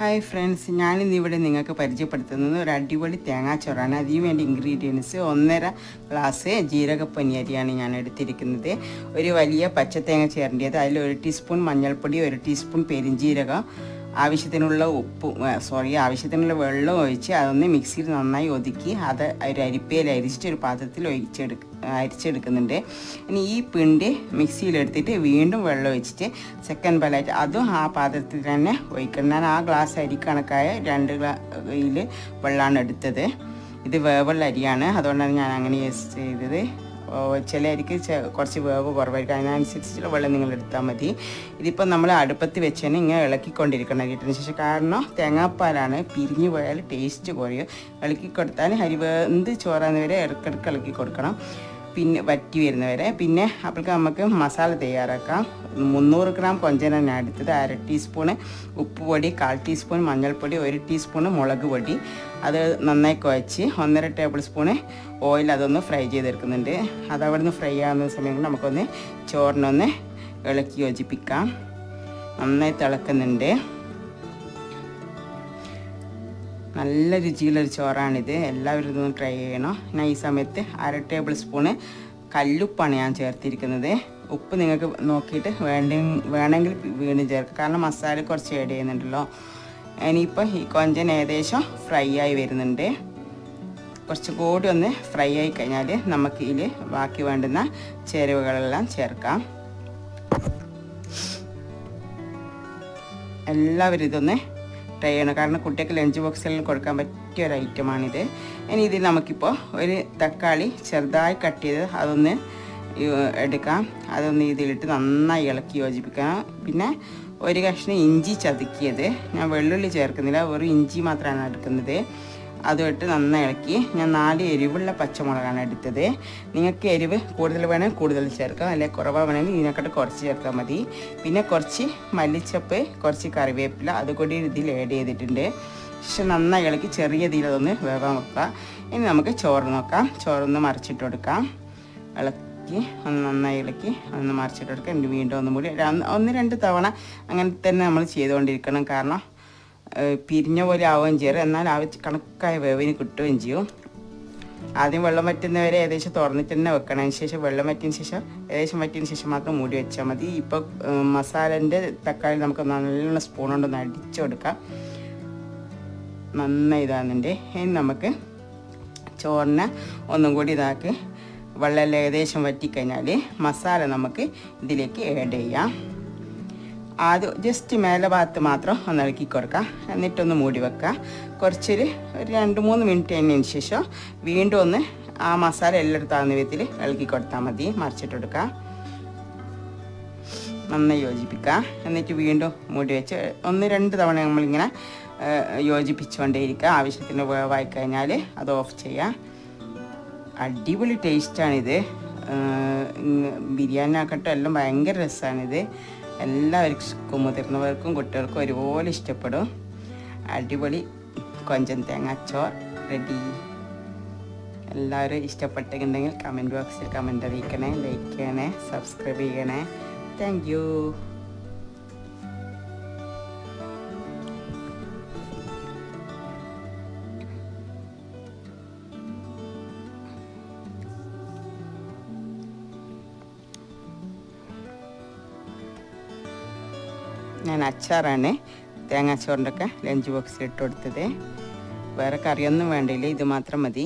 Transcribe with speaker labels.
Speaker 1: Hi friends ഞാനിന്ന് ഇവിടെ നിങ്ങൾക്ക് പരിചയപ്പെടുത്തുന്നത് ഒരു അടിപൊളി തേങ്ങാച്ചോറാണ് അതിന് വേണ്ടി ഇൻഗ്രീഡിയൻസ് ഒന്നര ഗ്ലാസ് ജീരകപ്പനിയരിയാണ് ഞാൻ എടുത്തിരിക്കുന്നത്. ഒരു വലിയ പച്ചത്തേങ്ങ ചേരേണ്ടത്. അതിൽ ഒരു ടീസ്പൂൺ മഞ്ഞൾപ്പൊടി ഒരു ടീസ്പൂൺ പെരിഞ്ജീരകം ആവശ്യത്തിനുള്ള ഉപ്പ് സോറി ആവശ്യത്തിനുള്ള വെള്ളം ഒഴിച്ച് അതൊന്ന് മിക്സിയിൽ നന്നായി ഒതുക്കി അത് ഒരു അരിപ്പയിൽ അരിച്ചിട്ട് ഒരു പാത്രത്തിൽ ഒഴിച്ചെടുക്ക അരിച്ചെടുക്കുന്നുണ്ട്. ഇനി ഈ പിണ്ടി മിക്സിയിലെടുത്തിട്ട് വീണ്ടും വെള്ളം ഒഴിച്ചിട്ട് സെക്കൻഡ് ബലായിട്ട് അതും ആ പാത്രത്തിൽ തന്നെ ഒഴിക്കണം. ഞാൻ ആ ഗ്ലാസ് അരി കണക്കായ രണ്ട് ഗ്ലായിൽ വെള്ളമാണ് എടുത്തത്. ഇത് വേവുള്ള അരിയാണ്. അതുകൊണ്ടാണ് ഞാൻ അങ്ങനെ യൂസ് ചെയ്തത്. ഓ, ചില അരിക്ക് ചെ- കുറച്ച് വേവ് കുറവായിരിക്കും. അതിനനുസരിച്ചുള്ള വെള്ളം നിങ്ങൾ എടുത്താൽ മതി. ഇതിപ്പോൾ നമ്മൾ അടുപ്പത്ത് വെച്ച് തന്നെ ഇങ്ങനെ ഇളക്കിക്കൊണ്ടിരിക്കണം കിട്ടുന്ന ശേഷം. കാരണം തേങ്ങാപ്പാലാണ് പിരിഞ്ഞു പോയാൽ ടേസ്റ്റ് കുറയും. ഇളക്കി കൊടുത്താൽ അരി വെന്ത് ചോറാന്ന് വരെ ഇടയ്ക്കിടയ്ക്ക് ഇളക്കി കൊടുക്കണം. പിന്നെ വറ്റി വരുന്നവരെ. പിന്നെ അപ്പോഴേക്ക് നമുക്ക് മസാല തയ്യാറാക്കാം. മുന്നൂറ് ഗ്രാം കൊഞ്ചനാണ് എടുത്തത്. അര ടീസ്പൂണ് ഉപ്പ് പൊടി കാൽ ടീസ്പൂൺ മഞ്ഞൾപ്പൊടി ഒരു ടീസ്പൂണ് മുളക് പൊടി. അത് നന്നായി കുഴച്ച് ഒന്നര ടേബിൾ സ്പൂണ് ഓയിൽ അതൊന്ന് ഫ്രൈ ചെയ്തെടുക്കുന്നുണ്ട്. അത് അവിടെ നിന്ന് ഫ്രൈ ആകുന്ന സമയം നമുക്കൊന്ന് ചോറിനൊന്ന് ഇളക്കി യോജിപ്പിക്കാം. നന്നായി തിളക്കുന്നുണ്ട്. നല്ല രുചിയുള്ളൊരു ചോറാണിത്. എല്ലാവരും ഇതൊന്ന് ട്രൈ ചെയ്യണം. ഞാൻ ഈ സമയത്ത് അര ടേബിൾ സ്പൂണ് കല്ലുപ്പാണ് ഞാൻ ചേർത്തിരിക്കുന്നത്. ഉപ്പ് നിങ്ങൾക്ക് നോക്കിയിട്ട് വേണ്ട വേണമെങ്കിൽ വീണ്ടും ചേർക്കാം. കാരണം മസാല കുറച്ച് ആഡ് ചെയ്യുന്നുണ്ടല്ലോ. ഇനിയിപ്പോൾ ഈ കൊഞ്ചൻ ഏകദേശം ഫ്രൈ ആയി വരുന്നുണ്ട്. കുറച്ച് കൂടി ഒന്ന് ഫ്രൈ ആയി കഴിഞ്ഞാൽ നമുക്ക് ഇതിൽ ബാക്കി വേണ്ടുന്ന ചേരുവകളെല്ലാം ചേർക്കാം. എല്ലാവരും ഇതൊന്ന് ട്രൈ ചെയ്യണം. കാരണം കുട്ടികൾക്ക് ലഞ്ച് ബോക്സിൽ കൊടുക്കാൻ പറ്റിയ ഒരു ഐറ്റമാണിത് ഇനി ഇതിൽ നമുക്കിപ്പോൾ ഒരു തക്കാളി ചെറുതായി കട്ട് ചെയ്ത് അതൊന്ന് എടുക്കാം. അതൊന്ന് ഇതിലിട്ട് നന്നായി ഇളക്കി യോജിപ്പിക്കാം പിന്നെ ഒരു കഷ്ണം ഇഞ്ചി ചതുക്കിയത്. ഞാൻ വെള്ളുള്ളി ചേർക്കുന്നില്ല. വെറും ഇഞ്ചി മാത്രമാണ് എടുക്കുന്നത്. അതുമിട്ട് നന്നായി ഇളക്കി. ഞാൻ നാല് എരിവുള്ള പച്ചമുളകാണ് എടുത്തത്. നിങ്ങൾക്ക് എരിവ് കൂടുതൽ വേണമെങ്കിൽ കൂടുതൽ ചേർക്കാം. അല്ലെങ്കിൽ കുറവാണ് വേണമെങ്കിൽ ഇതിനെക്കാട്ട് കുറച്ച് ചേർത്താൽ മതി. പിന്നെ കുറച്ച് മല്ലിച്ചപ്പ് കുറച്ച് കറിവേപ്പില അതുകൂടി ഇതിൽ ആഡ് ചെയ്തിട്ടുണ്ട്. പക്ഷെ നന്നായി ഇളക്കി ചെറിയ തീരതൊന്ന് വേവാൻ വെക്കുക. ഇനി നമുക്ക് ചോറ് നോക്കാം. ചോറൊന്ന് മറിച്ചിട്ട് കൊടുക്കാം. ഇളക്കി ഒന്ന് നന്നായി ഇളക്കി ഒന്ന് മറിച്ചിട്ട് കൊടുക്കാം. വീണ്ടും ഒന്നും കൂടി ഒന്ന് രണ്ട് തവണ അങ്ങനെ തന്നെ നമ്മൾ ചെയ്തുകൊണ്ടിരിക്കണം. കാരണം പിരിഞ്ഞ പോലെ ആവുകയും ചെയ്യും എന്നാൽ ആ കണക്കായ വേവിന് കിട്ടുകയും ചെയ്യും. ആദ്യം വെള്ളം വറ്റുന്നവരെ ഏകദേശം തുറന്നിട്ട് തന്നെ വെക്കണം. ശേഷം വെള്ളം വറ്റിയതിന് ശേഷം ഏകദേശം വറ്റിയതിന് ശേഷം മാത്രം മൂടി വെച്ചാൽ മതി. ഇപ്പോൾ മസാലന്റെ തക്കാളി നമുക്ക് നല്ലോണം സ്പൂൺ കൊണ്ടൊന്ന് അടിച്ചു കൊടുക്കാം. നന്നായി ഇതാകുന്നുണ്ട്. ഇനി നമുക്ക് ചോറിനെ ഒന്നും കൂടി ഇതാക്കി വെള്ളം ഏകദേശം വറ്റിക്കഴിഞ്ഞാൽ മസാല നമുക്ക് ഇതിലേക്ക് ആഡ് ചെയ്യാം. ആദ്യം ജസ്റ്റ് മേലെ ഭാഗത്ത് മാത്രം ഒന്ന് ഇളക്കി കൊടുക്കുക എന്നിട്ടൊന്ന് മൂടി വെക്കുക. കുറച്ചൊരു ഒരു രണ്ട് മൂന്ന് മിനിറ്റ് കഴിഞ്ഞതിന് ശേഷം വീണ്ടും ഒന്ന് ആ മസാല എല്ലായിടത്തും ആകുന്ന വിധത്തിൽ ഇളക്കി കൊടുത്താൽ മതി. മറിച്ചിട്ട് കൊടുക്കുക. നന്നായി യോജിപ്പിക്കുക. എന്നിട്ട് വീണ്ടും മൂടി വെച്ച് ഒന്ന് രണ്ട് തവണ നമ്മളിങ്ങനെ യോജിപ്പിച്ചുകൊണ്ടേയിരിക്കുക. ആവശ്യത്തിന് വേവായി കഴിഞ്ഞാൽ അത് ഓഫ് ചെയ്യാം അടിപൊളി ടേസ്റ്റാണിത് ബിരിയാണി ആക്കട്ടെ എല്ലാം ഭയങ്കര രസമാണിത് എല്ലാവർക്കും മുതിർന്നവർക്കും കുട്ടികൾക്കും ഒരുപോലെ ഇഷ്ടപ്പെടും. അടിപൊളി കൊഞ്ചൻ തേങ്ങാച്ചോർ റെഡി എല്ലാവരും ഇഷ്ടപ്പെട്ടിട്ടുണ്ടെങ്കിൽ കമന്റ് ബോക്സിൽ കമന്റ് അറിയിക്കണേ ലൈക്ക് ചെയ്യണേ സബ്സ്ക്രൈബ് ചെയ്യണേ. താങ്ക് ഞാൻ അച്ചാറാണ്. തേങ്ങാച്ചോറിന്റെ ഒക്കെ ലഞ്ച് ബോക്സിൽ ഇട്ട് കൊടുത്തത്. വേറെ കറിയൊന്നും വേണ്ടില്ല ഇത് മാത്രം മതി.